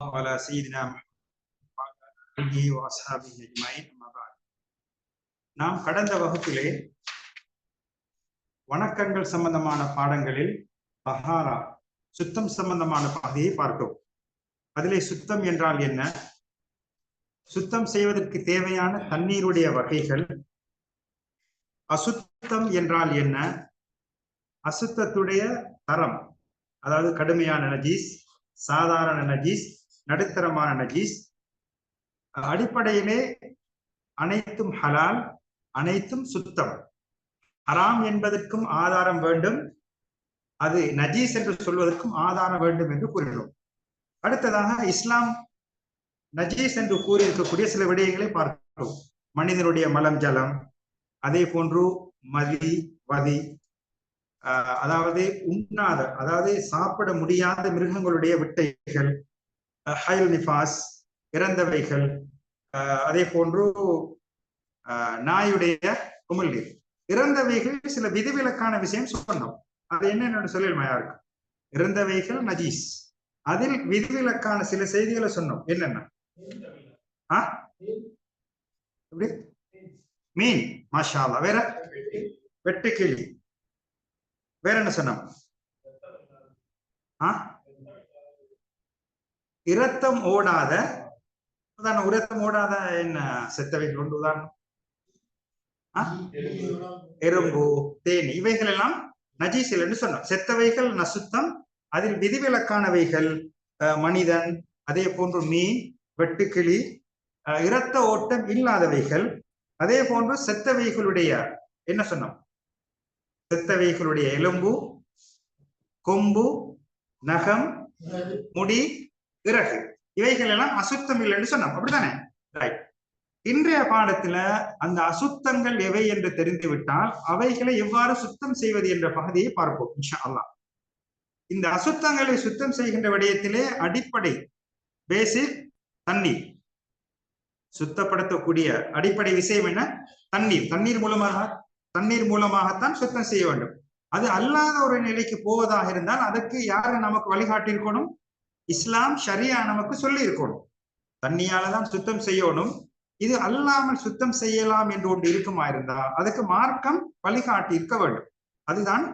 على سيدنا محمد وأصحابه أجمعين أما بعد நாம் கடந்த வகுப்பிலே வணக்கங்கள் சம்பந்தமான பாடங்களில் பஹாரா சுத்தம் சம்பந்தமான பகுதியை பார்த்தோம் அதிலே சுத்தம் என்றால் என்ன சுத்தம் செய்வதற்கு தேவையான தண்ணீருடைய வகைகள் அசுத்தம் என்றால் என்ன அசுத்தத்துடைய தரம் அதாவது கடுமையான நஜீஸ் சாதாரண நஜீஸ் நடுத்தரமான நஜீஸ். அடிப்படையிலே அனைத்தும் ஹலால் அனைத்தும் சுத்தம். ஹராம் என்பதற்கும் ஆதாரம் வேண்டும். அது நஜீஸ் என்று சொல்வதற்கும் ஆதாரம் வேண்டும் என்று கூறினோம். அடுத்ததாக இஸ்லாம் நஜீஸ் என்று கூறியிருக்கக்கூடிய சில விடயங்களை பார்க்கிறோம். மனிதனுடைய மலம் ஜலம் அதே போன்று மதி வதி அதாவது உண்ணாத அதாவது சாப்பிட முடியாத மிருகங்களுடைய விட்டைகள் ஹயல் நிஃபாஸ் இறந்தவைகள் அதே போன்று நாயுடைய குமிழ் நீர் இறந்தவைகள் சில விதிவிலக்கான விஷயம் சொன்னோம். அது என்னன்னு சொல்லிடுமா யாருக்கு இறந்தவைகள் நஜீஸ். அதில் விதிவிலக்கான சில செய்திகளை சொன்னோம். என்னென்ன? மீன். மாஷாலா வேற? வெட்டுக்கிளி. வேற என்ன சொன்னோம்? இரத்தம் ஓடாத உதாரணம் உரத்தம் ஓடாத என்ன செத்தவைகள் உண்டு? உதாரணம். எறும்பு தேனி இவைகள் எல்லாம் நஜீசில் என்று சொன்னோம். செத்தவைகள் நசுத்தம் அதில் விதிவிலக்கானவைகள் மனிதன் அதே போன்று மீன் வெட்டுக்கிளி இரத்த ஓட்டம் இல்லாதவைகள் அதே போன்று செத்தவைகளுடைய என்ன சொன்னோம்? செத்தவைகளுடைய எலும்பு கொம்பு நகம் முடி இறகு இவைகள் எல்லாம் அசுத்தம் இல்லைன்னு சொன்னோம். அப்படித்தானே? ரைட் இன்றைய பாடத்துல அந்த அசுத்தங்கள் எவை என்று தெரிந்துவிட்டால் அவைகளை எவ்வாறு சுத்தம் செய்வது என்ற பகுதியை பார்ப்போம் இன்ஷா அல்லா இந்த அசுத்தங்களை சுத்தம் செய்கின்ற விடயத்திலே அடிப்படை பேசிக் தண்ணீர். சுத்தப்படுத்தக்கூடிய அடிப்படை விஷயம் என்ன? தண்ணீர். தண்ணீர் மூலமாக தண்ணீர் மூலமாகத்தான் சுத்தம் செய்ய வேண்டும். அது அல்லாத ஒரு நிலைக்கு போவதாக இருந்தால் அதற்கு யாரு நமக்கு வழிகாட்டியிருக்கணும்? இஸ்லாம் ஷரியா நமக்கு சொல்லி இருக்கணும் தண்ணியால தான் சுத்தம் செய்யணும். இது அல்லாமல் சுத்தம் செய்யலாம் என்று ஒன்று இருக்குமா இருந்தா அதுக்கு மார்க்கம் வழிகாட்டி இருக்க வேண்டும். அதுதான்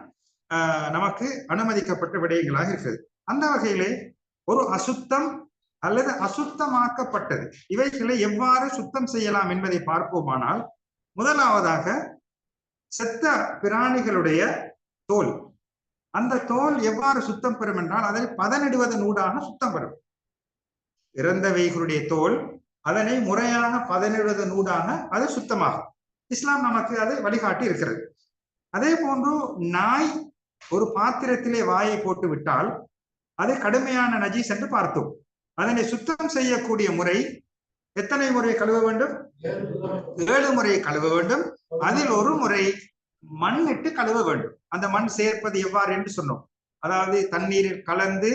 நமக்கு அனுமதிக்கப்பட்ட விடயங்களாக இருக்குது. அந்த வகையிலே ஒரு அசுத்தம் அல்லது அசுத்தமாக்கப்பட்டது இவைகளை எவ்வாறு சுத்தம் செய்யலாம் என்பதை பார்ப்போமானால் முதலாவதாக செத்த பிராணிகளுடைய தோல் அந்த தோல் எவ்வாறு சுத்தம் பெறும் என்றால் அதை பதனிடுவதன் ஊடாக சுத்தம் பெறும். இறந்தவைகளுடைய தோல் அதனை முறையாக பதனிடுவதன் ஊடாக அது சுத்தமாகும். இஸ்லாம் நமக்கு அதை வழிகாட்டி இருக்கிறது. அதே போன்று நாய் ஒரு பாத்திரத்திலே வாயை போட்டு விட்டால் அது கடுமையான நஜீஸ் என்று பார்த்தோம். அதனை சுத்தம் செய்யக்கூடிய முறை எத்தனை முறை கழுவ வேண்டும்? ஏழு முறை கழுவ வேண்டும். அதில் ஒரு முறை மண்ணிட்டு கழுவ வேண்டும். அந்த மண் சேர்ப்பது எவ்வாறு என்று சொன்னோம். அதாவது தண்ணீரில் கலந்து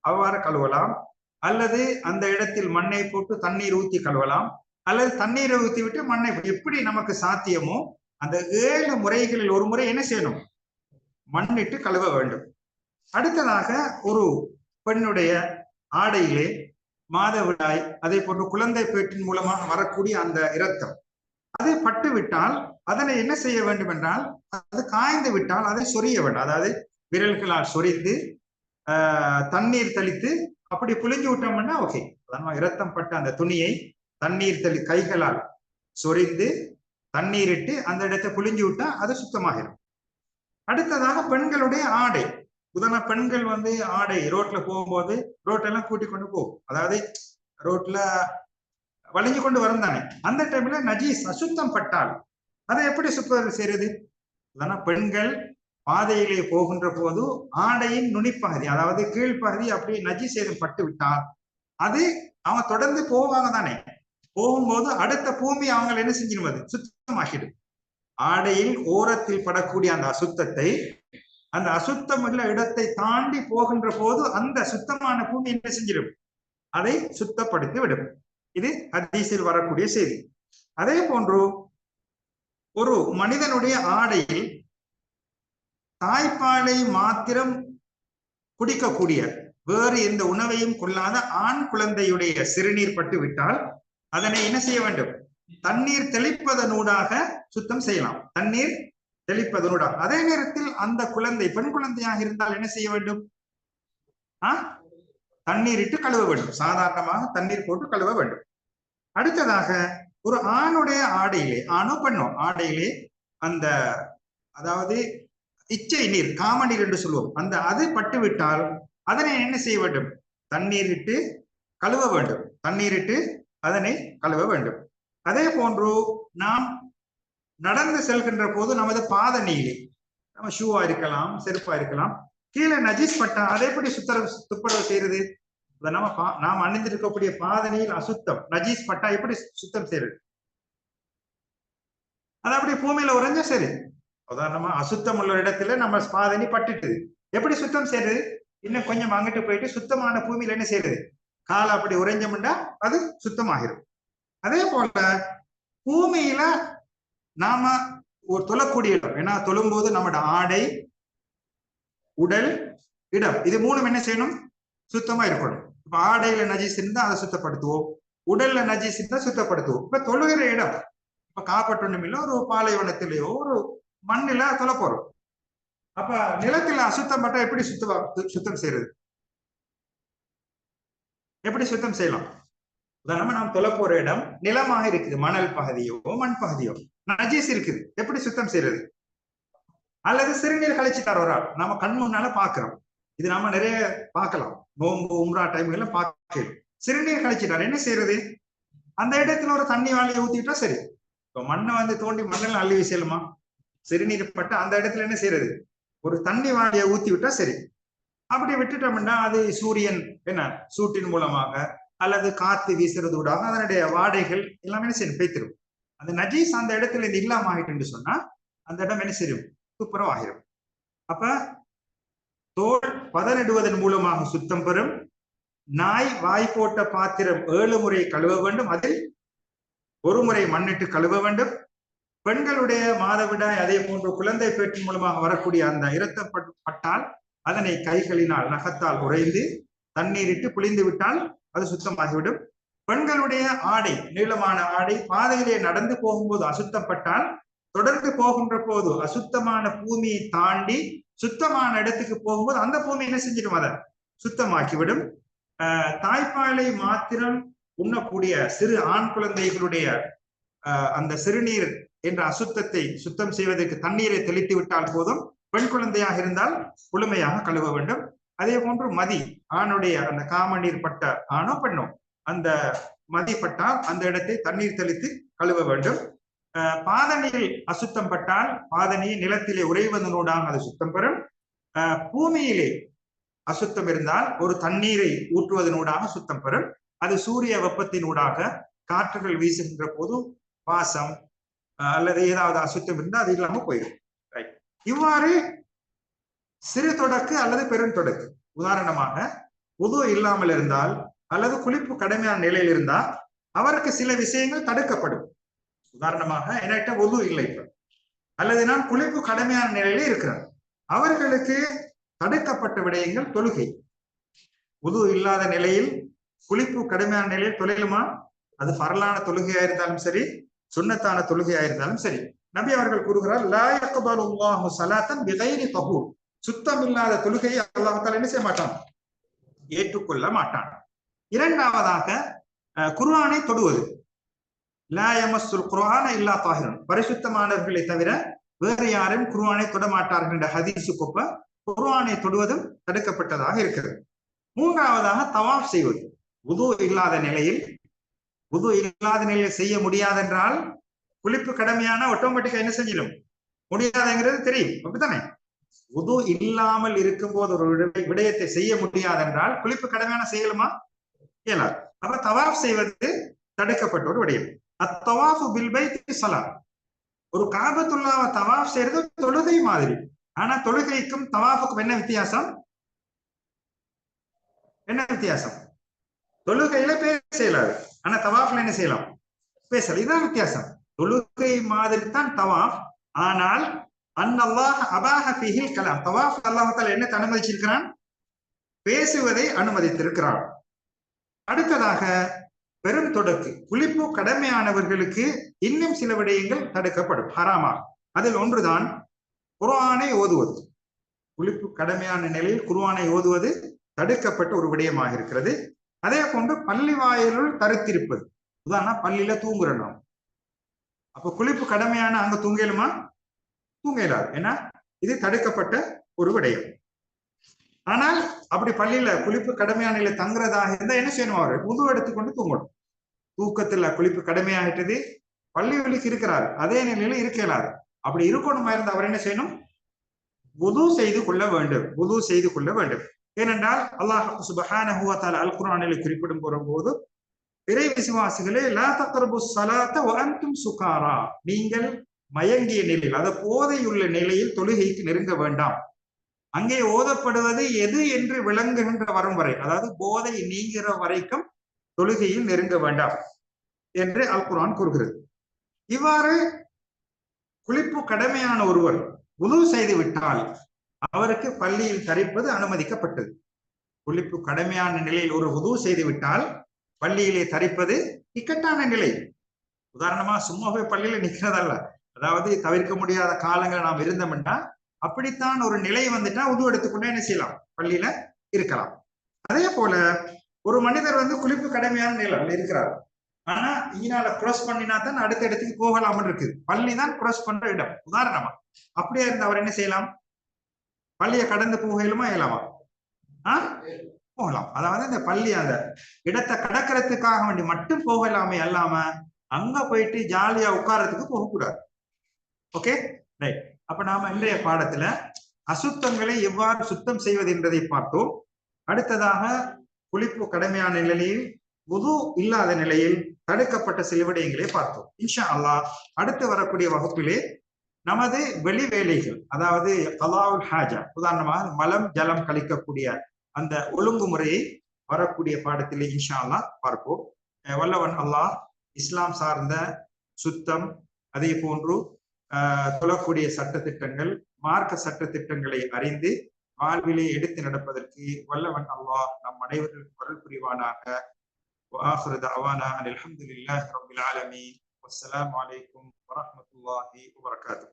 அவ்வாறு கழுவலாம். அல்லது அந்த இடத்தில் மண்ணை போட்டு தண்ணீர் ஊற்றி கழுவலாம். அல்லது தண்ணீரை ஊற்றி விட்டு மண்ணை எப்படி நமக்கு சாத்தியமோ அந்த ஏழு முறைகளில் ஒரு முறை என்ன செய்யணும்? மண்ணிட்டு கழுவ வேண்டும். அடுத்ததாக ஒரு பெண்ணுடைய ஆடையிலே மாதவிடாய் அதே போன்று குழந்தை பேட்டின் மூலமாக வரக்கூடிய அந்த இரத்தம். அதை பட்டு விட்டால் அதனை என்ன செய்ய வேண்டும் என்றால் அது காய்ந்து விட்டால் அதை சொரிய வேண்டும். அதாவது விரல்களால் சொரிந்து தண்ணீர் தெளித்து அப்படி புளிஞ்சு விட்டோம்னா ஓகே அதனால் இரத்தம் பட்ட அந்த துணியை தண்ணீர் தெளி கைகளால் சொரிந்து தண்ணீர் இட்டு அந்த இடத்தை புளிஞ்சு விட்டா அது சுத்தமாகிடும். அடுத்ததாக பெண்களுடைய ஆடை. உதாரண பெண்கள் வந்து ஆடை ரோட்ல போகும்போது ரோட்டெல்லாம் கூட்டி கொண்டு போகும். அதாவது ரோட்ல வலிஞ்சு கொண்டு வரும் தானே. அந்த டைம்ல நஜீஸ் அசுத்தம் பட்டால் அதை எப்படி சுத்தம் செய்யறது? பெண்கள் பாதையிலே போகின்ற போது ஆடையின் நுனிப்பகுதி அதாவது கீழ்ப்பகுதி அப்படி நஜி சேதம் பட்டு விட்டால் அது அவங்க தொடர்ந்து போவாங்க தானே. போகும்போது அடுத்த பூமி அவங்களை என்ன செஞ்சிடும் அது சுத்தமாகிடும் ஆடையில் ஓரத்தில் படக்கூடிய அந்த அசுத்தத்தை அந்த அசுத்தம் உள்ள இடத்தை தாண்டி போகின்ற போது அந்த சுத்தமான பூமி என்ன செஞ்சிடும்? அதை சுத்தப்படுத்தி விடும். இது ஹதீஸில் வரக்கூடிய செய்தி. அதே போன்று ஒரு மனிதனுடைய ஆடையில் தாய்ப்பாலை மாத்திரம் குடிக்கக்கூடிய வேறு எந்த உணவையும் கொள்ளாத ஆண் குழந்தையுடைய சிறுநீர் பட்டு விட்டால் அதனை என்ன செய்ய வேண்டும்? தண்ணீர் தெளிப்பதனூடாக சுத்தம் செய்யலாம். தண்ணீர் தெளிப்பதனூடாக. அதே நேரத்தில் அந்த குழந்தை பெண் குழந்தையாக இருந்தால் என்ன செய்ய வேண்டும்? ஆ? தண்ணீர் இட்டு கழுவ வேண்டும். சாதாரணமாக தண்ணீர் போட்டு கழுவ வேண்டும். அடுத்ததாக ஒரு ஆணுடைய ஆடையிலே ஆணோ பெண்ணோ ஆடையிலே அந்த அதாவது இச்சை நீர் காமநீர் என்று சொல்லுவோம். அந்த அது பட்டு விட்டால் அதனை என்ன செய்ய வேண்டும்? தண்ணீர் இட்டு கழுவ வேண்டும். தண்ணீர் இட்டு அதனை கழுவ வேண்டும். அதே போன்று நாம் நடந்து செல்கின்ற போது நமது பாத பாதணியிலே நம்ம ஷூவா இருக்கலாம் செருப்பா இருக்கலாம் கீழே நஜீஸ் பட்டா அதை எப்படி சுத்தர துப்புரவு செய்யறது? நம்ம பா- நாம் அணிந்திருக்கக்கூடிய பாதணியில் அசுத்தம். நஜீஸ் பட்டா எப்படி சுத்தம் செய்யறது? அது அப்படியே பூமியில உறைஞ்சா சரி. உதாரணமா அசுத்தம் உள்ள இடத்துல நம்ம பாதணி பட்டுட்டுது எப்படி சுத்தம் செய்யறது? இன்னும் கொஞ்சம் அங்கிட்டு போயிட்டு சுத்தமான பூமியில என்ன செய்யறது? காலை அப்படி உறைஞ்சோம்னா அது சுத்தமாகிரும் அதே போல பூமியில நாம ஒரு தொழக்கூடிய இடம். ஏன்னா தொழும்போது நம்மட ஆடை உடல் இடம். இது மூணும் என்ன செய்யணும்? சுத்தமா இருக்கணும். இப்ப ஆடையில நஜீஸ் இருந்தா அதை சுத்தப்படுத்துவோம் உடல்ல நஜீஸ் இருந்தா சுத்தப்படுத்துவோம். இப்ப தொழுகிற இடம் இப்ப காப்பட்டொன்னும் ஒரு பாலைவனத்திலேயோ ஒரு மண்ணில தொலை போறோம். அப்ப நிலத்துல அசுத்தம் பட்டா எப்படி சுத்தமா சுத்தம் செய்யறது எப்படி சுத்தம் செய்யலாம்? உதாரணமா நாம் தொலை போற இடம் நிலமாக இருக்குது மணல் பகுதியோ மண் பகுதியோ. நஜீஸ் இருக்குது எப்படி சுத்தம் செய்யறது அல்லது சிறுநீர் கழிச்சுட்டார் ஒரு ஆள் நம்ம கண் முன்னால பாக்குறோம் இது நாம நிறைய பார்க்கலாம். நோம்பு உம்ரா டைம்ல பார்க்கலாம் சிறுநீர் கழிச்சிட்டார். என்ன செய்யறது? அந்த இடத்துல ஒரு தண்ணி வாளியை ஊத்திட்டா சரி. இப்ப மண்ணை வந்து தோண்டி மண்ணில் அள்ளி வீசலுமா சிறுநீர் பட்டு அந்த இடத்துல என்ன செய்யறது? ஒரு தண்ணி வாளியை ஊத்தி விட்டா சரி. அப்படி விட்டுட்டோம்னா அது சூரியன் என்ன? சூட்டின் மூலமாக அல்லது காத்து வீசுறது ஊடாக அதனுடைய வாடைகள் எல்லாமே என்ன செய்யும்? பெய்த்திரும். அந்த நஜீஸ் அந்த இடத்துல இருந்து இல்லாம ஆகிட்டு சொன்னா அந்த இடம் என்ன செய்யும்? துப்புரவாகிரும் அப்ப தோல் பதனிடுவதன் மூலமாக சுத்தம் பெறும். நாய் வாய் போட்ட பாத்திரம் ஏழு முறை கழுவ வேண்டும். அதில் ஒரு முறை மண்ணிட்டு கழுவ வேண்டும். பெண்களுடைய மாதவிடாய் அதே போன்று குழந்தை பேற்றின் மூலமாக வரக்கூடிய அந்த இரத்தப்பட்டால் பட்டால் அதனை கைகளினால் நகத்தால் உறைந்து தண்ணீரிட்டு புளிந்து விட்டால் அது சுத்தமாகிவிடும். பெண்களுடைய ஆடை நீளமான ஆடை பாதையிலே நடந்து போகும்போது அசுத்தப்பட்டால் தொடர்ந்து போகின்ற போது அசுத்தமான பூமியை தாண்டி சுத்தமான இடத்துக்கு போகும்போது அந்த பூமி என்ன செஞ்சிடும் அதை? சுத்தமாக்கிவிடும். தாய்ப்பாலை மாத்திரம் உண்ணக்கூடிய சிறு ஆண் குழந்தைகளுடைய அந்த சிறுநீர் என்ற அசுத்தத்தை சுத்தம் செய்வதற்கு தண்ணீரை தெளித்து விட்டால் போதும். பெண் குழந்தையாக இருந்தால் முழுமையாக கழுவ வேண்டும். அதே போன்று மதி ஆணுடைய அந்த காமநீர் பட்ட ஆணோ பெண்ணோ அந்த மதி பட்டால் அந்த இடத்தை தண்ணீர் தெளித்து கழுவ வேண்டும். பாதணியில் அசுத்தம் பட்டால் பாதணி நிலத்திலே உறைவதனூடாக அது சுத்தம் பெறும். ஆஹ் பூமியிலே அசுத்தம் இருந்தால் ஒரு தண்ணீரை ஊற்றுவதனூடாக சுத்தம் பெறும். அது சூரிய வெப்பத்தினூடாக காற்றுகள் வீசுகின்ற போது வாசம் அல்லது ஏதாவது அசுத்தம் இருந்தால் அது இல்லாம போயிடும். இவ்வாறு சிறு தொடக்கு அல்லது பெருந்தொடக்கு உதாரணமாக உது இல்லாமல் இருந்தால் அல்லது குளிப்பு கடுமையான நிலையில் இருந்தால் அவருக்கு சில விஷயங்கள் தடுக்கப்படும். உதாரணமாக என்கிட்ட உது இல்லை இப்ப. அல்லது நான் குளிப்பு கடுமையான நிலையில இருக்கிறேன். அவர்களுக்கு தடுக்கப்பட்ட விடயங்கள் தொழுகை. உது இல்லாத நிலையில் குளிப்பு கடுமையான நிலையில் தொழிலுமா? அது பரலான தொழுகையா இருந்தாலும் சரி சுண்ணத்தான தொழுகையா இருந்தாலும் சரி. நபி அவர்கள் கூறுகிறார் லா யக்பலு அல்லாஹு ஸலாத்தன் பிகைரி சுத்தம் இல்லாத தொழுகையை அல்லாஹால என்ன செய்ய மாட்டான்? ஏற்றுக்கொள்ள மாட்டான். இரண்டாவதாக அஹ், குர்ஆனை தொடுவது. லா யமஸ்ஸுல் இல்லா தாகிரன் பரிசுத்தமானவர்களை தவிர வேறு யாரும் குர்ஆனை தொடமாட்டார்கள் என்ற என்ற ஹதீஸுக்கொப்ப குர்ஆனை தொடுவதும் தடுக்கப்பட்டதாக இருக்கிறது. மூன்றாவதாக தவாஃப் செய்வது. உது இல்லாத நிலையில் உது இல்லாத நிலையில் செய்ய முடியாதென்றால் குளிப்பு கடமையான ஆட்டோமேட்டிக்கா என்ன செஞ்சிடும்? முடியாதுங்கிறது தெரியும். அப்படித்தானே? உது இல்லாமல் இருக்கும்போது ஒரு விட- விடயத்தை செய்ய முடியாதென்றால் குளிப்பு கடமையான செய்யலுமா. இயலாது அப்ப தவாஃப் செய்வது தடுக்கப்பட்ட ஒரு விடயம். அத்தவாஃபு பில் சலா ஒரு காபத்துல்லாவை தவாஃப் செய்யறது தொழுகை மாதிரி. ஆனா தொழுகைக்கும் தவாஃபுக்கும் என்ன வித்தியாசம்? என்ன வித்தியாசம்? தொழுகையில பேச ஆனா தவாஃப்ல என்ன செய்யலாம்? பேசல இதுதான் வித்தியாசம். தொழுகை மாதிரி தான் தவாஃப். ஆனால் அன்னல்லாஹ் அபாஹ ஃபிஹில் கலாம். தவாஃப் அல்லாஹ் என்ன அனுமதிச்சிருக்கிறான் பேசுவதை அனுமதித்திருக்கிறான். அடுத்ததாக பெரும் தொடக்கு குளிப்பு கடமையானவர்களுக்கு இன்னும் சில விடயங்கள் தடுக்கப்படும். ஹராமா அதில் ஒன்றுதான் குர்ஆனை ஓதுவது. குளிப்பு கடமையான நிலையில் குர்ஆனை ஓதுவது தடுக்கப்பட்ட ஒரு விடயமாக இருக்கிறது. அதே போன்று பள்ளி வாயிலுள் தருத்திருப்பது. உதாரணம் பள்ளியில தூங்குறோம் அப்ப குளிப்பு கடமையான அங்க தூங்கலுமா? தூங்க இயலாது ஏன்னா இது தடுக்கப்பட்ட ஒரு விடயம். ஆனால் அப்படி பள்ளியில குளிப்பு கடமையான நிலை தங்குறதாக இருந்தா என்ன செய்யணும் அவர்? உது எடுத்துக்கொண்டு தூங்கணும். தூக்கத்துல குளிப்பு கடமையாகிட்டது பள்ளி வழிக்கு இருக்கிறார். அதே நிலையில இருக்க அப்படி இருக்கணுமா இருந்தா அவர் என்ன செய்யணும்? உது செய்து கொள்ள வேண்டும். உது செய்து கொள்ள வேண்டும். ஏனென்றால் அல்லாஹ் சுபஹானஹு வ அல் குரானில் குறிப்பிடும் போது இறை விசுவாசிகளே லா தக்கரபு சலாத்த வ அன்தும் சுகாரா. நீங்கள் மயங்கிய நிலையில் அத போதையுள்ள நிலையில் தொழுகைக்கு நெருங்க வேண்டாம். அங்கே ஓதப்படுவது எது என்று விளங்குகின்ற வரும் வரை அதாவது போதை நீங்கிற வரைக்கும் தொழுகையில் நெருங்க வேண்டாம் என்று அல் குரான் கூறுகிறது. இவ்வாறு குளிப்பு கடமையான ஒருவர் உது செய்து விட்டால் அவருக்கு பள்ளியில் தரிப்பது அனுமதிக்கப்பட்டது. குளிப்பு கடமையான நிலையில் ஒரு உது செய்து விட்டால் பள்ளியிலே தரிப்பது இக்கட்டான நிலை. உதாரணமா சும்மா போய் பள்ளியில நிக்கிறதல்ல. அதாவது தவிர்க்க முடியாத காலங்கள் நாம் இருந்தோம்னா அப்படித்தான் ஒரு நிலை வந்துட்டா உது எடுத்துக்கொண்டே என்ன செய்யலாம்? பள்ளியில இருக்கலாம். அதே போல ஒரு மனிதர் வந்து குளிப்பு கடமையான நிலையில் இருக்கிறார். ஆனா இங்கனால கிராஸ் பண்ணினா தான் அடுத்த இடத்துக்கு போகலாம்னு இருக்குது பள்ளி தான் கிராஸ் பண்ற இடம். உதாரணமா அப்படியே இருந்து அவர் என்ன செய்யலாம்? பள்ளியை கடந்து போகலுமா இயலாமா ஆ? போகலாம். அதாவது இந்த பள்ளி அந்த இடத்தை கடக்கிறதுக்காக வேண்டி மட்டும் போகலாமே அல்லாம அங்க போயிட்டு ஜாலியா உட்கார்றதுக்கு போகக்கூடாது. ஓகே? ரைட். அப்ப நாம இன்றைய பாடத்துல அசுத்தங்களை எவ்வாறு சுத்தம் செய்வது என்பதை பார்த்தோம். அடுத்ததாக குளிப்பு கடமையான நிலையில் உது இல்லாத நிலையில் தடுக்கப்பட்ட சில விடயங்களை பார்த்தோம். இன்ஷா அல்லாஹ் அடுத்து வரக்கூடிய வகுப்பிலே நமது வெளி வேலைகள் அதாவது கலாவுல் ஹாஜா உதாரணமாக மலம் ஜலம் கழிக்கக்கூடிய அந்த ஒழுங்குமுறையை வரக்கூடிய பாடத்திலே இன்ஷா அல்லாஹ் பார்ப்போம். வல்லவன் அல்லாஹ் இஸ்லாம் சார்ந்த சுத்தம் அதே போன்று ஆஹ் தொழக்கூடிய சட்டத்திட்டங்கள் மார்க்க சட்ட திட்டங்களை அறிந்து வாழ்விலே எடுத்து நடப்பதற்கு வல்லவன் அல்லாஹ் நம் அனைவருக்கும் அருள் புரிவானாக وآخر دعوانا أن الحمد لله رب العالمين والسلام عليكم ورحمة الله وبركاته